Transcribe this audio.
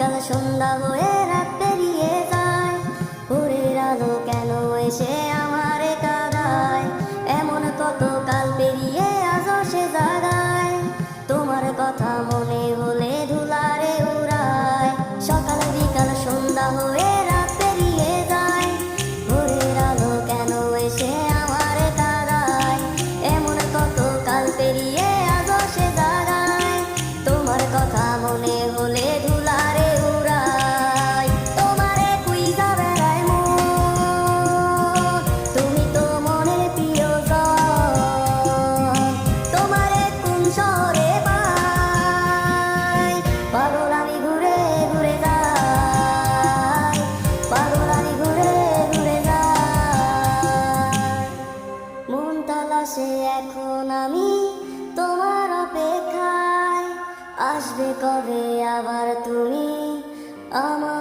আজকাল সন্ধ্যা হয়ে রাত পেরিয়ে যায় ভোরের আলো কেন এসে আসবে কবে আবার তুমি আমার